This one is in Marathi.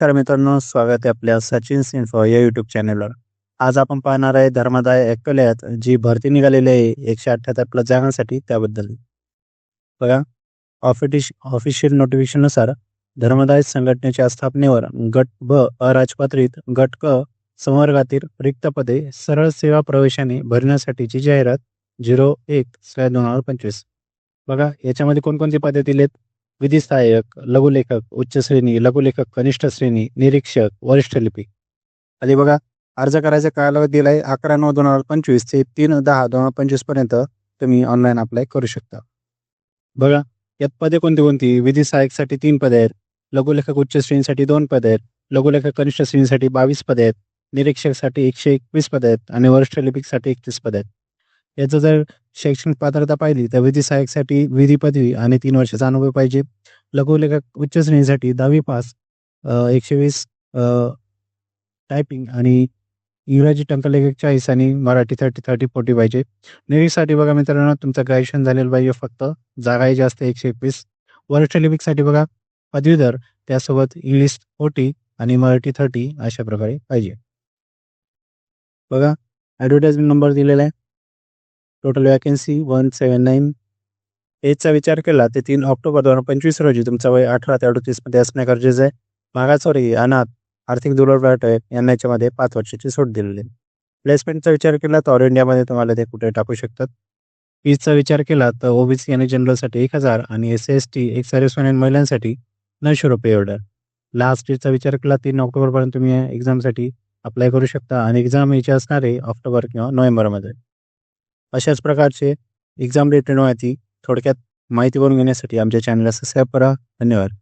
तर मित्रांनो स्वागत आहे आपल्या सचिन सिन्फो या युट्यूब चॅनेलवर आज आपण पाहणार आहे धर्मादाय अकोल्यात जी भरती निघालेली आहे एकशे अठ्ठ्याहत्तर प्लस जागांसाठी त्याबद्दल. बघा ऑफिटिश ऑफिशियल नोटिफिकेशननुसार धर्मदाय संघटनेच्या स्थापनेवर गट ब अराजपत्रित गट क संवर्गातील रिक्त पदे सरळ सेवा प्रवेशाने भरण्यासाठीची जाहिरात झिरो एक दोन हजार पंचवीस. बघा याच्यामध्ये कोणकोणती पदे दिलेत विधी सहाय्यक लघुलेखक उच्च श्रेणी लघुलेखक कनिष्ठ श्रेणी निरीक्षक वरिष्ठ लिपिक आधी बघा अर्ज करायचा कालावधी दिलाय अकरा नऊ दोन हजार पंचवीस ते तीन दहा दोन हजार पंचवीसपर्यंत तुम्ही ऑनलाईन अप्लाय करू शकता. बघा यात पदे कोणती कोणती? विधी सहाय्यकसाठी तीन पदे आहेत. लघुलेखक उच्च श्रेणीसाठी दोन पदे आहेत. लघुलेखक कनिष्ठ श्रेणीसाठी बावीस पदे आहेत. निरीक्षकसाठी एकशे एकवीस पदे आहेत. आणि वरिष्ठ लिपिकसाठी एकतीस पदे आहेत. याचं जर शैक्षणिक पात्रता पाहिली तर विधी सहाय्यकसाठी विधी पदवी आणि तीन वर्षाचा अनुभव पाहिजे. लघुलेखक उच्च श्रेणीसाठी दहावी पास एकशे वीस टायपिंग आणि इंग्रजी टंकलेखक चाळीस आणि मराठी थर्टी थर्टी फोर्टी पाहिजे. निरीक्षसाठी बघा मित्रांनो तुमचं ग्रॅज्युएशन झालेलं पाहिजे फक्त. जागा जास्त एकशे एकवीस वरिष्ठ लिपिकसाठी बघा पदवीधर त्यासोबत इंग्लिश फोर्टी आणि मराठी थर्टी अशा प्रकारे पाहिजे. बघा ॲडव्हर्टाइजमेंट नंबर दिलेला आहे. Total vacancy one seven nine एजचा विचार केला ते तीन ऑक्टोबर दोन हजार पंचवीस रोजी तुमचा वय अठरा ते अडतीसमध्ये असणे गरजेचं आहे. मागासवर्गीय अनाथ आर्थिक दुर्बल यांना याच्यामध्ये पाच वर्षाची सूट दिलेली आहे. प्लेसमेंटचा विचार केला तर ऑल इंडियामध्ये तुम्हाला ते कुठे टाकू शकतात? फीजचा विचार केला तर ओबीसी आणि जनरलसाठी एक हजार आणि एस एस टी एक सर्व्हिसमॅन महिलांसाठी नऊशे रुपये एवढं लास्ट डेटचा विचार केला तीन ऑक्टोबरपर्यंत तुम्ही एक्झामसाठी अप्लाय करू शकता. आणि एक्झाम याची असणार आहे ऑक्टोबर किंवा नोव्हेंबरमध्ये अशाच प्रकारचे एक्झाम रिलेटेड माहिती थोडक्यात माहिती करून घेण्यासाठी आमच्या चॅनलला सबस्क्राईब करा. धन्यवाद.